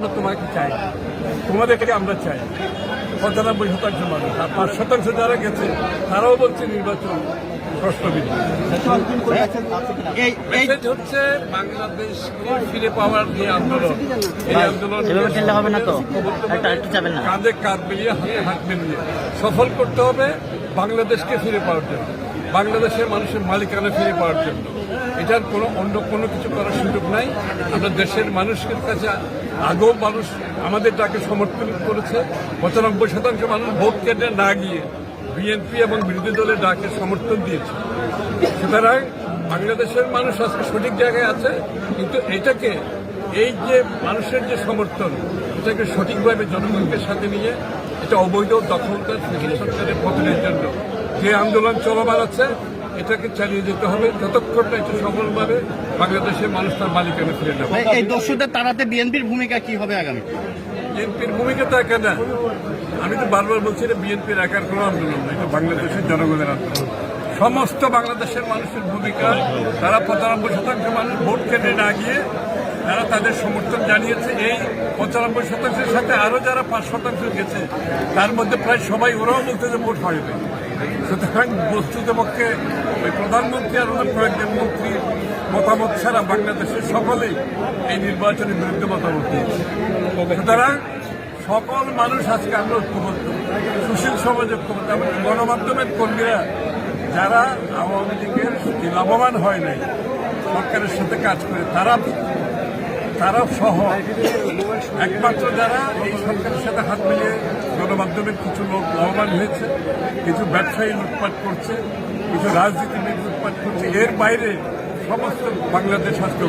আমরা তোমাকে চাই? তোমাদেরকে আমরা চাই। পঁচানব্বই শতাংশ মানুষ আর পাঁচ শতাংশ যারা গেছে তারাও বলছে নির্বাচন প্রশ্নবিদ্ধ। হচ্ছে বাংলাদেশকে ফিরে পাওয়ার যে আন্দোলন। এই আন্দোলন হবে না তো? কাঁধে কাঁধ মিলিয়ে হাতে হাত মিলিয়ে। সফল করতে হবে বাংলাদেশকে ফিরে পাওয়ার জন্য। বাংলাদেশের মানুষের মালিকানা ফিরে পাওয়ার জন্য। এটার কোনো অন্য কোনো কিছু করার সুযোগ নাই। আমরা দেশের মানুষের কাছে আগেও মানুষ আমাদের ডাকে সমর্থন করেছে। পঁচানব্বই শতাংশ মানুষ ভোট কেন্দ্রে না গিয়ে বিএনপি এবং বিরোধী দলের ডাকে সমর্থন দিয়েছে। সুতরাং বাংলাদেশের মানুষ আজকে সঠিক জায়গায় আছে, কিন্তু এটাকে, এই যে মানুষের যে সমর্থন, এটাকে সঠিকভাবে জনগণকে সাথে নিয়ে, এটা অবৈধ ফ্যাসিস্ট সরকারের পতনের জন্য। যে আন্দোলন চলমান আছে এটাকে চালিয়ে যেতে হবে। যতক্ষণ না এটা সফলভাবে বাংলাদেশের মানুষ তার মালিকানা ফিরে নেবে। এই- দস্যুদের তাড়াতে বিএনপির ভূমিকা কি হবে আগামী? বিএনপির ভূমিকা তো একা না। আমি তো বারবার বলছি এটা বিএনপির একার কোনো আন্দোলন না এটা বাংলাদেশের জনগণের আন্দোলন। সমস্ত বাংলাদেশের মানুষের ভূমিকা তারা পঁচানব্বই শতাংশ মানুষ ভোট কেন্দ্রে না গিয়ে তারা তাদের সমর্থন জানিয়েছে। এই পঁচানব্বই শতাংশের সাথে আরও যারা পাঁচ শতাংশ গেছে তার মধ্যে প্রায় সবাই ওরাও বলতে যে ভোট হয়নি সুতরাং বস্তুতপক্ষে ওই প্রধানমন্ত্রী আর ওনার কয়েকজন মন্ত্রী মতামত ছাড়া বাংলাদেশের সকলেই এই নির্বাচনের বিরুদ্ধে মতামত দিয়েছে। সুতরাং সকল মানুষ আজকে আমরা ঐক্যবদ্ধ। সুশীল সমাজ ঐক্যবদ্ধ। এমনকি গণমাধ্যমের কর্মীরা যারা আওয়ামী লীগের লাভবান হয় নাই, সরকারের সাথে কাজ করে, তারা তারা সহ। একমাত্র যারা এই সরকারের সাথে হাত মিলিয়ে গণমাধ্যমের কিছু লোক লাভবান হয়েছে, কিছু ব্যবসায়ী লুটপাট করছে, কিছু রাজনীতিবিদ লুটপাট করছে। এর বাইরে সমস্ত বাংলাদেশ আজকে